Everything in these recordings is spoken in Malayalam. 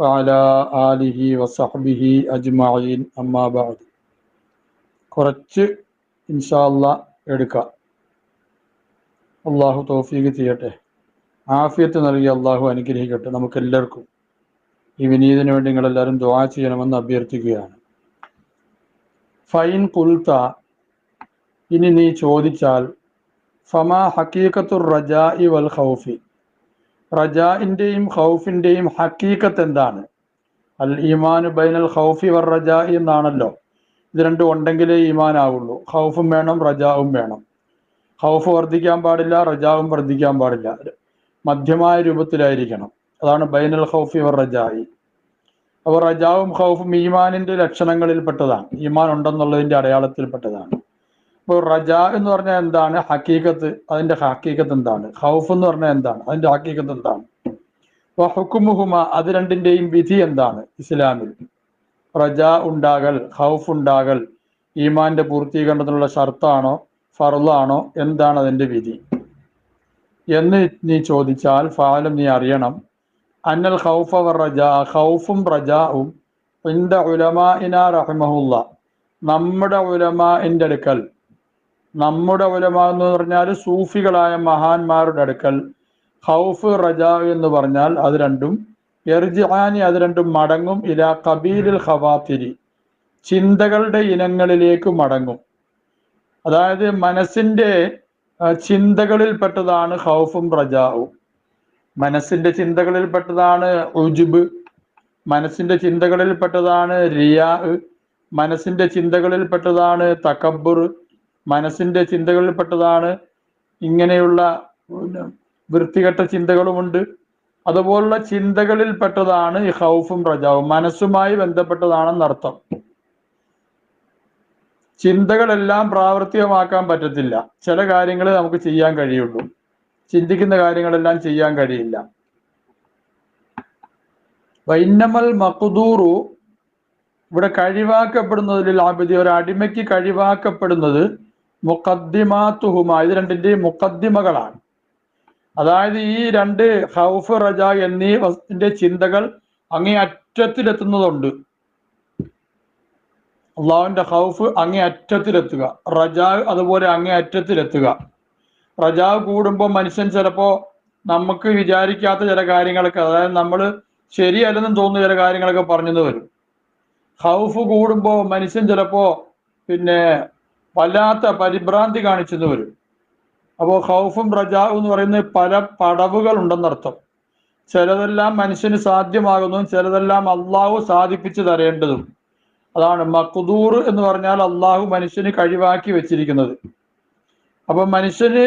وعلى آله وصحبه أجمعين أما بعد കുറച്ച് ഇൻഷാല്ല എടുക്കാം അള്ളാഹു തൗഫീഖ് ചെയ്യട്ടെ ആഫിയത്ത് നൽകി അള്ളാഹു അനുഗ്രഹിക്കട്ടെ നമുക്ക് എല്ലാവർക്കും ഈ വിനീതിന് വേണ്ടി നിങ്ങളെല്ലാവരും ദുആ ചെയ്യണമെന്ന് അഭ്യർത്ഥിക്കുകയാണ് ഫൈൻ കുൽത്ത ഇനി നീ ചോദിച്ചാൽ ഫമാ ഹക്കീക്കത്തുർ റജാഇ വൽ ഖൗഫി റജാഇന്റെയും ഹൗഫിന്റെയും ഹക്കീക്കത്ത് എന്താണ്? അൽ ഈമാനു ബൈനൽ ഖൗഫി വർ റജാ എന്നാണല്ലോ. ഇത് രണ്ടും ഉണ്ടെങ്കിലേ ഈമാൻ ആവുള്ളൂ ഖൗഫും വേണം റജാവും വേണം. ഖൗഫ് വർദ്ധിക്കാൻ പാടില്ല റജാവും വർദ്ധിക്കാൻ പാടില്ല. മധ്യമായ രൂപത്തിലായിരിക്കണം. അതാണ് ബൈനൽ ഖൗഫി വർ റജായി അപ്പോൾ റജാവും ഖൗഫും ഈമാനിന്റെ ലക്ഷണങ്ങളിൽപ്പെട്ടതാണ്. ഈമാൻ ഉണ്ടെന്നുള്ളതിന്റെ അടയാളത്തിൽപ്പെട്ടതാണ്. അപ്പോൾ റജ എന്ന് പറഞ്ഞാൽ എന്താണ്? ഹക്കീക്കത്ത് അതിന്റെ ഹക്കീക്കത്ത് എന്താണ്? ഹൗഫ് എന്ന് പറഞ്ഞാൽ എന്താണ്? അതിന്റെ ഹക്കീക്കത്ത് എന്താണ്? അപ്പോൾ ഹുക്കുമുഹുമ അത് രണ്ടിന്റെയും വിധി എന്താണ്? ഇസ്ലാമിൽ. റജ ഉണ്ടാകൽ ഹൗഫ് ഉണ്ടാകൽ ഈമാന്റെ പൂർത്തീകരണത്തിനുള്ള ഷർത്താണോ ഫറുളാണോ എന്താണ് അതിന്റെ വിധി? എന്ന് നീ ചോദിച്ചാൽ ഫാലം നീ അറിയണം. അന്നൽ ഖൗഫ റജ ഹൗഫും റജാവും ഇന്ത ഉലമാഇന റഹ്മുള്ള നമ്മുടെ ഉലമ എന്റെ അടുക്കൽ നമ്മുടെ ഉലമ എന്ന് പറഞ്ഞാൽ സൂഫികളായ മഹാന്മാരുടെ അടുക്കൽ ഹൗഫ് റജ എന്ന് പറഞ്ഞാൽ അത് രണ്ടും എർജിഹാനി അത് രണ്ടും മടങ്ങും ഇല കബീലിൽ ഹവാത്തിരി ചിന്തകളുടെ ഇനങ്ങളിലേക്ക് മടങ്ങും. അതായത് മനസ്സിന്റെ ചിന്തകളിൽപ്പെട്ടതാണ് ഖൗഫും റജാവും. മനസ്സിന്റെ ചിന്തകളിൽപ്പെട്ടതാണ് ഉജുബ് മനസ്സിന്റെ ചിന്തകളിൽപ്പെട്ടതാണ് റിയാ മനസ്സിന്റെ ചിന്തകളിൽപ്പെട്ടതാണ് തക്കബുർ മനസ്സിന്റെ ചിന്തകളിൽപ്പെട്ടതാണ് ഇങ്ങനെയുള്ള വൃത്തികെട്ട ചിന്തകളുമുണ്ട്. അതുപോലുള്ള ചിന്തകളിൽപ്പെട്ടതാണ് ഈ ഹൗഫും റജാവും. മനസ്സുമായി ബന്ധപ്പെട്ടതാണെന്നർത്ഥം ചിന്തകളെല്ലാം പ്രാവർത്തികമാക്കാൻ പറ്റത്തില്ല. ചില കാര്യങ്ങൾ നമുക്ക് ചെയ്യാൻ കഴിയുള്ളൂ. ചിന്തിക്കുന്ന കാര്യങ്ങളെല്ലാം ചെയ്യാൻ കഴിയില്ല. വൈന്നമൽ മക്കുദൂറു ഇവിടെ കഴിവാക്കപ്പെടുന്നതിൽ ആബിദി ഒരു അടിമയ്ക്ക് കഴിവാക്കപ്പെടുന്നത് മുക്കദ്ദിമാത്തുഹുമ ഇത് രണ്ടിന്റെയും മുക്കദ്ദിമകളാണ് അതായത് ഈ രണ്ട് ഹൗഫ് റജ എന്നീ വസ്തുവിന്റെ ചിന്തകൾ അങ്ങേ അറ്റത്തിലെത്തുന്നതുണ്ട്. അള്ളാഹുവിന്റെ ഹൗഫ് അങ്ങേ അറ്റത്തിലെത്തുക. റജാവ് അതുപോലെ അങ്ങേ അറ്റത്തിലെത്തുക. റജാവ് കൂടുമ്പോൾ മനുഷ്യൻ ചിലപ്പോ നമുക്ക് വിചാരിക്കാത്ത ചില കാര്യങ്ങളൊക്കെ അതായത് നമ്മൾ ശരിയല്ലെന്നും തോന്നുന്ന ചില കാര്യങ്ങളൊക്കെ പറഞ്ഞെന്ന് വരും. ഹൗഫ് കൂടുമ്പോൾ മനുഷ്യൻ ചിലപ്പോ പിന്നെ വല്ലാത്ത പരിഭ്രാന്തി കാണിച്ചെന്ന് വരും അപ്പോൾ ഹൗഫും റജാവും എന്ന് പറയുന്ന പല പടവുകൾ ഉണ്ടെന്നർത്ഥം ചിലതെല്ലാം മനുഷ്യന് സാധ്യമാകുന്നതും ചിലതെല്ലാം അള്ളാഹു സാധിപ്പിച്ചു തരേണ്ടതും. അതാണ് മക്കുദൂർ എന്ന് പറഞ്ഞാൽ അള്ളാഹു മനുഷ്യന് കഴിവാക്കി വെച്ചിരിക്കുന്നത്. അപ്പൊ മനുഷ്യന്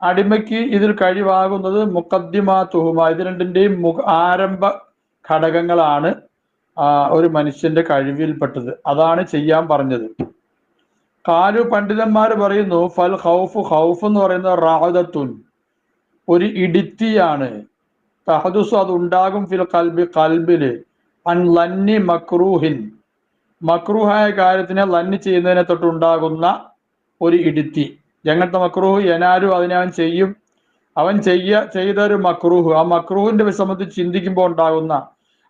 അടിമയ്ക്ക് ഇതിൽ കഴിവാകുന്നത് മുക്കദ്ദിമാ തുഹുമ ഇത് രണ്ടിന്റെയും മുഖ ആരംഭ ഘടകങ്ങളാണ് ഒരു മനുഷ്യന്റെ കഴിവിൽപ്പെട്ടത്. അതാണ് ചെയ്യാൻ പറഞ്ഞത്. കാലു പണ്ഡിതന്മാർ പറയുന്നു ഫൽ ഹൗഫ് ഹൗഫ് എന്ന് പറയുന്ന റാഹദത്തുൻ ഒരു ഇടിത്തിയാണ്. തഹദുസു അത് ഉണ്ടാകും ഫിൽ കൽബി കൽബിൽ അൻ ലന്നി മക്രൂഹിൻ. മക്രൂഹായ കാര്യത്തിനെ ലന്നി ചെയ്യുന്നതിനെ തൊട്ടുണ്ടാകുന്ന ഒരു ഇടിത്തി. എങ്ങനത്തെ മക്രൂഹ്? എനാരും അതിനെ അവൻ ചെയ്യും. അവൻ ചെയ്യ ചെയ്ത ഒരു മക്രൂഹ്. ആ മക്രൂഹിന്റെ സംബന്ധിച്ച് ചിന്തിക്കുമ്പോൾ ഉണ്ടാകുന്ന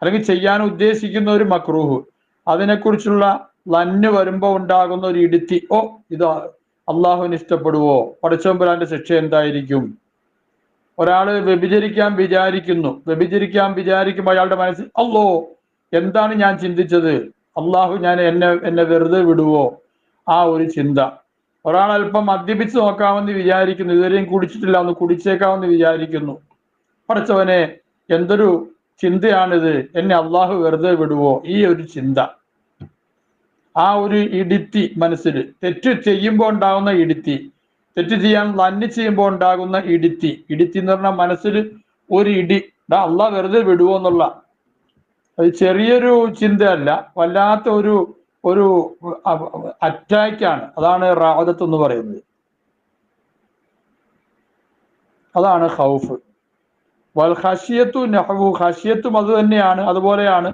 അല്ലെങ്കിൽ ചെയ്യാൻ ഉദ്ദേശിക്കുന്ന ഒരു മക്രൂഹ്. അതിനെക്കുറിച്ചുള്ള ലന്ന് വരുമ്പോൾ ഉണ്ടാകുന്ന ഒരു ഇടുത്തി. ഓ ഇത് അള്ളാഹുവിന് ഇഷ്ടപ്പെടുവോ? പടച്ചോമ്പുരാന്റെ ശിക്ഷ എന്തായിരിക്കും? ഒരാൾ വ്യഭിചരിക്കാൻ വിചാരിക്കുന്നു. വ്യഭിചരിക്കാൻ വിചാരിക്കുമ്പോൾ അയാളുടെ മനസ്സിൽ അല്ലോ എന്താണ് ഞാൻ ചിന്തിച്ചത്? അള്ളാഹു ഞാൻ എന്നെ എന്നെ വെറുതെ വിടുവോ? ആ ഒരു ചിന്ത. ഒരാൾ അല്പം മദ്യപിച്ച് നോക്കാമെന്ന് വിചാരിക്കുന്നു. ഇതുവരെയും കുടിച്ചിട്ടില്ല ഒന്ന് കുടിച്ചേക്കാമെന്ന് വിചാരിക്കുന്നു. പഠിച്ചവനെ എന്തൊരു ചിന്തയാണിത്? എന്നെ അള്ളാഹു വെറുതെ വിടുവോ? ഈ ഒരു ചിന്ത. ആ ഒരു ഇടിത്തി മനസ്സിൽ. തെറ്റ് ചെയ്യുമ്പോൾ ഉണ്ടാകുന്ന ഇടിത്തി. തെറ്റ് ചെയ്യാൻ നന്ദി ചെയ്യുമ്പോൾ ഉണ്ടാകുന്ന ഇടിത്തി. ഇടിത്തി എന്ന് പറഞ്ഞാൽ മനസ്സിൽ ഒരു ഇടി. ഡാ അള്ളാഹ് വെറുതെ വിടുവോ എന്നുള്ള. അത് ചെറിയൊരു ചിന്തയല്ല. വല്ലാത്ത ഒരു ഒരു അറ്റാക്കാണ് അതാണ് റാവതത്ത് എന്ന് പറയുന്നത്. അതാണ് ഹൗഫ് വൽ ഹഷിയത്തു നെഹവു. ഹഷിയത്തും അത് തന്നെയാണ്. അതുപോലെയാണ്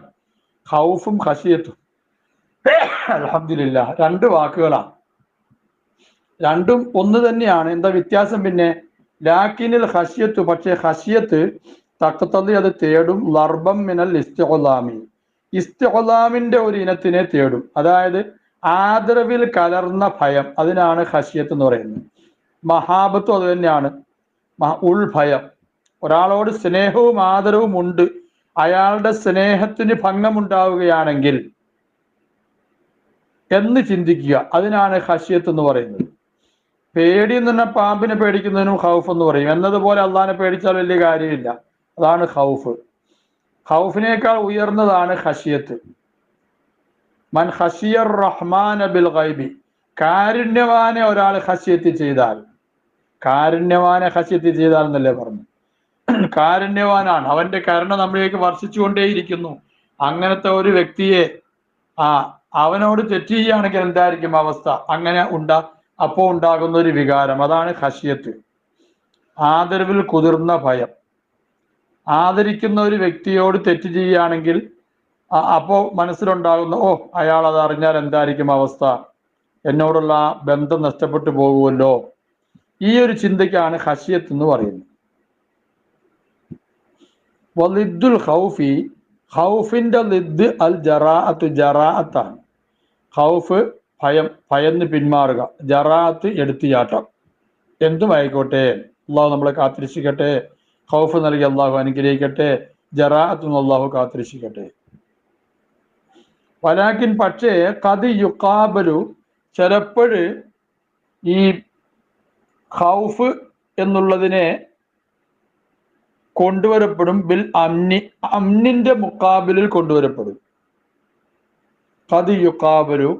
ഹൗഫും ഹഷിയത്തും അലഹമില്ല രണ്ട് വാക്കുകളാണ് രണ്ടും ഒന്ന് തന്നെയാണ്. എന്താ വ്യത്യാസം പിന്നെ? ലാക്കിനിൽ ഹഷിയത്ത് പക്ഷേ ഹഷിയത്ത് തക്കത്തല്ലി അത് തേടും. ലർബം മിനൽ ഇസ്തിഒലാമി ഇസ്തിഒലാമിന്റെ ഒരു ഇനത്തിനെ തേടും. അതായത് ആദരവിൽ കലർന്ന ഭയം. അതിനാണ് ഹഷിയത്ത് എന്ന് പറയുന്നത്. മഹാബത്തും അത് തന്നെയാണ്. ഉൾഭയം ഒരാളോട് സ്നേഹവും ആദരവും ഉണ്ട്. അയാളുടെ സ്നേഹത്തിന് ഭംഗമുണ്ടാവുകയാണെങ്കിൽ എന്ന് ചിന്തിക്കുക. അതിനാണ് ഹഷ്യത്ത് എന്ന് പറയുന്നത്. പേടി എന്ന് പറഞ്ഞാൽ പാമ്പിനെ പേടിക്കുന്നതിനും ഹൗഫ് എന്ന് പറയും. എന്നതുപോലെ അള്ളാഹിനെ പേടിച്ചാൽ വലിയ കാര്യമില്ല. അതാണ് ഹൗഫ് ഹൗഫിനേക്കാൾ ഉയർന്നതാണ് ഹഷിയത്ത് മൻ ഹഷിയർ റഹ്മാൻ ബിൽ ഗൈബി. കാരുണ്യവാനെ ഒരാൾ ഹഷിയത്ത് ചെയ്താൽ. കാരുണ്യവാനെ ഹഷിയത്ത് ചെയ്താൽ എന്നല്ലേ പറഞ്ഞു. കാരുണ്യവാനാണ്. അവന്റെ കരുണ നമ്മളിലേക്ക് വർഷിച്ചുകൊണ്ടേയിരിക്കുന്നു. അങ്ങനത്തെ ഒരു വ്യക്തിയെ ആ അവനോട് തെറ്റ് ചെയ്യുകയാണെങ്കിൽ എന്തായിരിക്കും അവസ്ഥ? അങ്ങനെ ഉണ്ടാ അപ്പോൾ ഉണ്ടാകുന്ന ഒരു വികാരം. അതാണ് ഹഷിയത്ത് ആദരവിൽ കുതിർന്ന ഭയം. ആദരിക്കുന്ന ഒരു വ്യക്തിയോട് തെറ്റ് ചെയ്യുകയാണെങ്കിൽ അപ്പോൾ അപ്പോ മനസ്സിലുണ്ടാകുന്ന ഓ അയാൾ അത് അറിഞ്ഞാൽ എന്തായിരിക്കും അവസ്ഥ? എന്നോടുള്ള ബന്ധം നഷ്ടപ്പെട്ടു പോകുമല്ലോ? ഈ ഒരു ചിന്തയ്ക്കാണ് ഹഷിയത്ത് എന്ന് പറയുന്നത്. വലിദ്ദുൽ ഹൗഫി ഹൗഫിന്റെ ലിദ് അൽ ജറാഅത്ത് ജറാഅത്താണ്. ഹൗഫ് ഭയം ഭയന്ന് പിന്മാറുക. ജറാഅത്ത് എടുത്തുചാട്ടം. എന്തും ആയിക്കോട്ടെ. അള്ളാഹു നമ്മളെ കാത്തിരിച്ചിക്കട്ടെ ഹൗഫ് നൽകി അള്ളാഹു അനുഗ്രഹിക്കട്ടെ. ജറാഅത്തും അള്ളാഹു കാത്തിരിച്ചിക്കട്ടെ വലാക്കിൻ പക്ഷേ കത് യുക്കാബലു ചിലപ്പോൾ ഈ ഖൗഫ് എന്നുള്ളതിനെ കൊണ്ടുവരപ്പെടും. ബിൽ അമ്നി അമ്നിന്റെ മുക്കാബിലിൽ കൊണ്ടുവരപ്പെടും. കത് യുക്കാബലു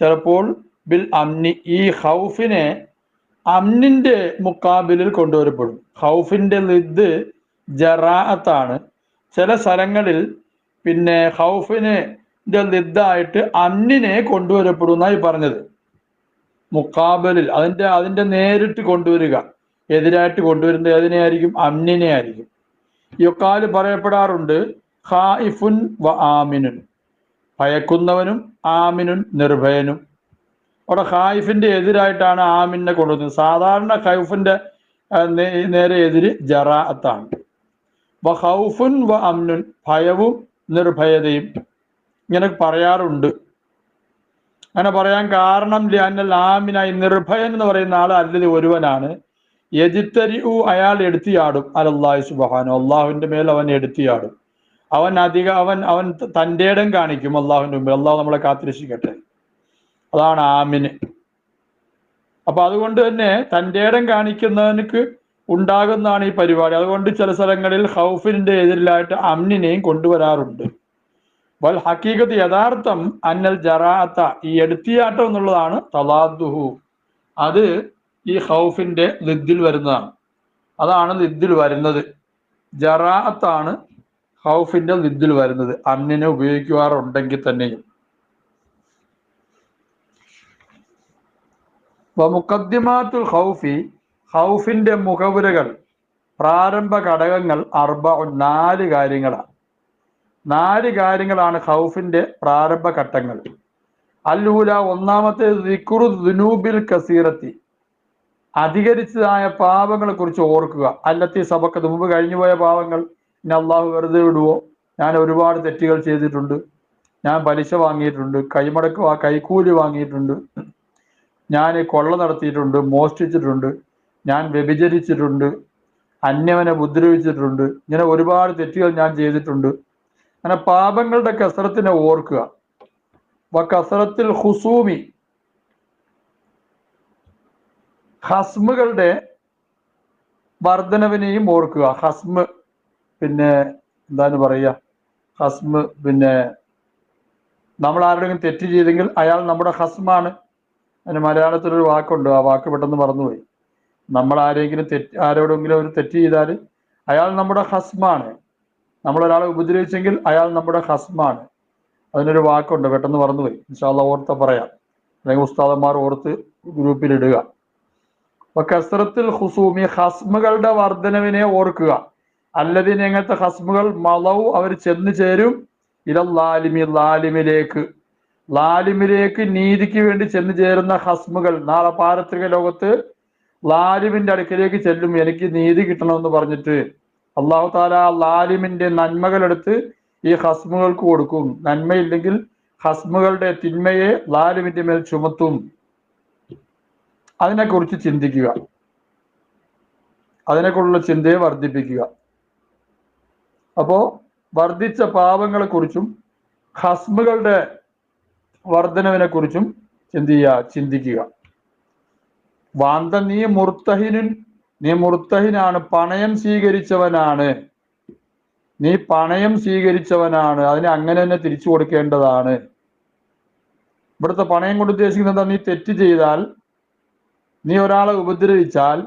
ചിലപ്പോൾ ബിൽ അംനി ഈ ഹൗഫിനെ അമ്നിന്റെ മുക്കാബിലിൽ കൊണ്ടുവരപ്പെടും. ഹൗഫിന്റെ ലിദ് ജറാഅത്താണ്. ചില സ്ഥലങ്ങളിൽ പിന്നെ ഹൗഫിന് ലിദ്ദായിട്ട് അമ്നിനെ കൊണ്ടുവരപ്പെടും എന്നായി പറഞ്ഞത്. മുക്കാബലിൽ അതിന്റെ അതിന്റെ നേരിട്ട് കൊണ്ടുവരിക. എതിരായിട്ട് കൊണ്ടുവരുന്നത് ഏതിനെയായിരിക്കും? അമ്നിനെ ആയിരിക്കും യൊക്കാൽ പറയപ്പെടാറുണ്ട് ഖായിഫുൻ വ ആമിനുൻ. ഭയക്കുന്നവനും ആമിനുൻ നിർഭയനും. അവിടെ ഖായിഫിന്റെ എതിരായിട്ടാണ് ആമിനെ കൊണ്ടുവരുന്നത് സാധാരണ ഖൈഫിന്റെ നേരെ എതിര് ജറാത്താണ് വ ഹൗഫുൻ വ അമ്നുൻ ഭയവും നിർഭയതയും. ഇങ്ങനെ പറയാറുണ്ട്. അങ്ങനെ പറയാൻ കാരണം ലാനൽ ആമിനായി നിർഭയൻ എന്ന് പറയുന്ന ആൾ അല്ലത് ഒരുവനാണ്. എജിത്തരി അയാൾ എടുത്തിയാടും. അലല്ലാഹി സുബഹാനു അള്ളാഹുവിന്റെ മേൽ അവൻ എടുത്തിയാടും. അവൻ അധികം അവൻ അവൻ തന്റെ ഇടം കാണിക്കും അള്ളാഹുവിന്റെ മുമ്പിൽ. അള്ളാഹു നമ്മളെ കാത്തിരക്ഷിക്കട്ടെ. അതാണ് ആമിന് അപ്പൊ അതുകൊണ്ട് തന്നെ തന്റെ ഇടം കാണിക്കുന്നവനക്ക് ഉണ്ടാകുന്നതാണ് ഈ പരിപാടി. അതുകൊണ്ട് ചില സ്ഥലങ്ങളിൽ ഹൗഫിന്റെ എതിരിലായിട്ട് അമ്നിനെയും കൊണ്ടുവരാറുണ്ട്. വൽ ഹക്കീകത്ത് യഥാർത്ഥം അന്നൽ ജറാത്ത ഈ എടുത്തിയാട്ടം എന്നുള്ളതാണ് തലാദുഹു അത് ഈ ഹൗഫിന്റെ ലിദ്ദിൽ വരുന്നതാണ്. അതാണ് ലിദ്ദിൽ വരുന്നത്. ജറാഅത്താണ് ഹൗഫിന്റെ നിദ്ദിൽ വരുന്നത് അന്നിനെ ഉപയോഗിക്കാറുണ്ടെങ്കിൽ തന്നെയും. മുഖദ്ദിമാത്തുൽ ഹൗഫി ഹൗഫിന്റെ മുഖവുരകൾ പ്രാരംഭ ഘടകങ്ങൾ അർബ നാല് കാര്യങ്ങളാണ്. നാല് കാര്യങ്ങളാണ് ഹൗഫിന്റെ പ്രാരംഭ ഘട്ടങ്ങൾ. അല്ലൂല ഒന്നാമത്തെ ദുനൂബിൽ കസീറത്തി. അധികരിച്ചതായ പാപങ്ങളെ കുറിച്ച് ഓർക്കുക. അല്ലത്തി സഭക്ക് മുമ്പ് കഴിഞ്ഞുപോയ പാപങ്ങൾ. ഇനി അള്ളാഹു വെറുതെ വിടുവോ? ഞാൻ ഒരുപാട് തെറ്റുകൾ ചെയ്തിട്ടുണ്ട്. ഞാൻ പലിശ വാങ്ങിയിട്ടുണ്ട്. കൈമടക്ക് കൈക്കൂലി വാങ്ങിയിട്ടുണ്ട്. ഞാൻ കൊള്ള നടത്തിയിട്ടുണ്ട് മോഷ്ടിച്ചിട്ടുണ്ട്. ഞാൻ വ്യഭിചരിച്ചിട്ടുണ്ട്. അന്യവനെ ഉപദ്രവിച്ചിട്ടുണ്ട്. ഇങ്ങനെ ഒരുപാട് തെറ്റുകൾ ഞാൻ ചെയ്തിട്ടുണ്ട്. അങ്ങനെ പാപങ്ങളുടെ കസറത്തിനെ ഓർക്കുക. വ കസറത്തിൽ ഹുസൂമി ഹസ്മുകളുടെ വർധനവിനെയും ഓർക്കുക. ഹസ്മ് പിന്നെ എന്താണ് പറയുക? ഹസ്മ് പിന്നെ നമ്മൾ ആരുടെങ്കിലും തെറ്റ് ചെയ്തെങ്കിൽ അയാൾ നമ്മുടെ ഹസ്മാണ് അതിന് മലയാളത്തിലൊരു വാക്കുണ്ട്. ആ വാക്ക് പെട്ടെന്ന് മറന്നുപോയി. നമ്മൾ ആരെങ്കിലും തെറ്റ് ആരോടെങ്കിലും ഒരു തെറ്റ് ചെയ്താൽ അയാൾ നമ്മുടെ ഹസ്മാണ് നമ്മളൊരാളെ ഉപദ്രവിച്ചെങ്കിൽ അയാൾ നമ്മുടെ ഹസ്മാണ് അതിനൊരു വാക്കുണ്ട്. പെട്ടെന്ന് മറന്നുപോയി. ഇൻഷാല്ല ഓർത്ത പറയാം. അല്ലെങ്കിൽ ഉസ്താദന്മാർ ഓർത്ത് ഗ്രൂപ്പിലിടുക. അപ്പൊ കസ്രത്തിൽ ഹുസൂമി ഹസ്മുകളുടെ വർധനവിനെ ഓർക്കുക. അല്ലതിന് എങ്ങനത്തെ ഹസ്മുകൾ മളവ് അവർ ചെന്ന് ചേരും ഇല ലാലിമി ലാലിമിലേക്ക്. ലാലിമിലേക്ക് നീതിക്ക് വേണ്ടി ചെന്ന് ചേരുന്ന ഹസ്മുകൾ നാളെ പാരത്രിക ലോകത്ത് ലാലിമിന്റെ അടുക്കിലേക്ക് ചെല്ലും. എനിക്ക് നീതി കിട്ടണമെന്ന് പറഞ്ഞിട്ട് അള്ളാഹു താല ലാലിമിന്റെ നന്മകളെടുത്ത് ഈ ഹസ്മുകൾക്ക് കൊടുക്കും. നന്മയില്ലെങ്കിൽ ഹസ്മുകളുടെ തിന്മയെ ലാലിമിന്റെ മേൽ ചുമത്തും. അതിനെക്കുറിച്ച് ചിന്തിക്കുക. അതിനെക്കുറിച്ചുള്ള ചിന്തയെ വർദ്ധിപ്പിക്കുക. അപ്പോ വർദ്ധിച്ച പാപങ്ങളെ കുറിച്ചും ഹസ്മുകളുടെ വർധനവിനെ കുറിച്ചും ചെയ്യുക ചിന്തിക്കുക. വാന്ത നീ മുർത്തഹിനുൻ നീ മുർത്തഹിനാണ് പണയം സ്വീകരിച്ചവനാണ്. നീ പണയം സ്വീകരിച്ചവനാണ്. അതിനെ അങ്ങനെ തന്നെ തിരിച്ചു കൊടുക്കേണ്ടതാണ്. ഇവിടുത്തെ പണയം കൊണ്ട് ഉദ്ദേശിക്കുന്നത് എന്താ? നീ തെറ്റ് ചെയ്താൽ നീ ഒരാളെ ഉപദ്രവിച്ചാൽ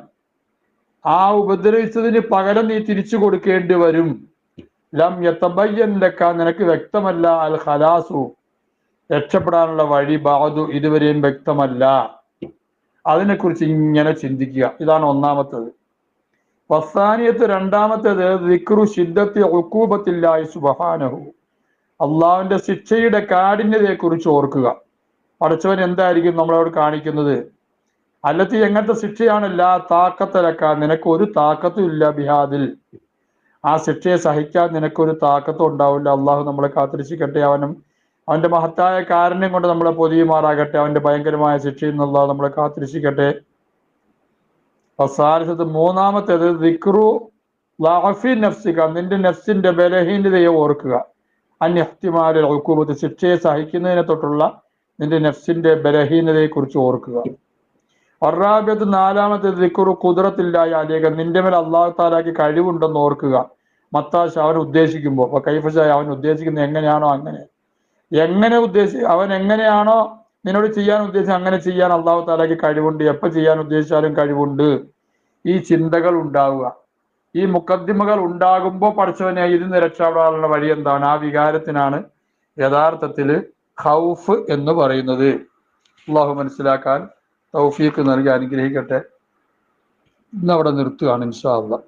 ആ ഉപദ്രവിച്ചതിന് പകരം നീ തിരിച്ചു കൊടുക്കേണ്ടി വരും. ലം യത്തബയ്യൻ ലക്ക നിനക്ക് വ്യക്തമല്ല അൽ ഖലാസു. രക്ഷപ്പെടാനുള്ള വഴി ബാധു ഇതുവരെയും വ്യക്തമല്ല. അതിനെക്കുറിച്ച് ഇങ്ങനെ ചിന്തിക്കുക. ഇതാണ് ഒന്നാമത്തത്. വസാനിയത്ത് രണ്ടാമത്തേത് ദിക്റു ശിദ്ധത്തി ഒക്കൂപത്തില്ലായി സുബഹാനഹു. അള്ളാഹുവിന്റെ ശിക്ഷയുടെ കാഠിന്യതയെ കുറിച്ച് ഓർക്കുക. പഠിച്ചവൻ എന്തായിരിക്കും നമ്മളോട് കാണിക്കുന്നത്? അല്ലത്തി എങ്ങനത്തെ ശിക്ഷയാണല്ല താക്കത്തലക്ക നിനക്ക് ഒരു താക്കത്തും ഇല്ല ബിഹാദിൽ. ആ ശിക്ഷയെ സഹിക്കാൻ നിനക്കൊരു താക്കത്തും ഉണ്ടാവില്ല. അള്ളാഹു നമ്മളെ കാത്തിരിച്ചിക്കട്ടെ. അവനും അവന്റെ മഹത്തായ കാരുണ്യം കൊണ്ട് നമ്മളെ പൊതിയുമാറാകട്ടെ. അവന്റെ ഭയങ്കരമായ ശിക്ഷയിൽ നിന്നുള്ള നമ്മളെ കാത്തിരിച്ചിക്കട്ടെ. അവസാനത്തത് മൂന്നാമത്തേത് ദിക്റു ലാഫി നഫ്സിക. നിന്റെ നഫ്സിന്റെ ബലഹീനതയെ ഓർക്കുക. അന്യഹ്തിമാരെ ഉക്കൂബത്ത് ശിക്ഷയെ സഹിക്കുന്നതിനെ തൊട്ടുള്ള നിന്റെ നഫ്സിന്റെ ബലഹീനതയെ കുറിച്ച് ഓർക്കുക. അറാബത്ത് നാലാമത്തെ ദിക്കുറു കുതിരത്തില്ലായ അലേഖ നിന്റെ മേൽ അള്ളാഹു താലാക്കി കഴിവുണ്ടെന്ന് ഓർക്കുക. മത്താശ അവൻ ഉദ്ദേശിക്കുമ്പോൾ അപ്പൊ കൈഫശായ അവൻ ഉദ്ദേശിക്കുന്നത് എങ്ങനെയാണോ അങ്ങനെ. എങ്ങനെ ഉദ്ദേശി അവൻ എങ്ങനെയാണോ നിന്നോട് ചെയ്യാൻ ഉദ്ദേശിച്ച അങ്ങനെ ചെയ്യാൻ അള്ളാഹു താലാക്കി കഴിവുണ്ട്. എപ്പൊ ചെയ്യാൻ ഉദ്ദേശിച്ചാലും കഴിവുണ്ട്. ഈ ചിന്തകൾ ഉണ്ടാവുക. ഈ മുക്കദ്ദിമകൾ ഉണ്ടാകുമ്പോൾ പഠിച്ചവനെ ഇതിന് രക്ഷപ്പെടാനുള്ള വഴി എന്താണ്? ആ വികാരത്തിനാണ് യഥാർത്ഥത്തിൽ ഖൗഫ് എന്ന് പറയുന്നത്. അള്ളാഹു മനസ്സിലാക്കാൻ തൗഫീക്ക് നൽകി അനുഗ്രഹിക്കട്ടെ. ഇന്ന് അവിടെ നിർത്തുകയാണ് ഇൻഷാ അള്ളാഹ്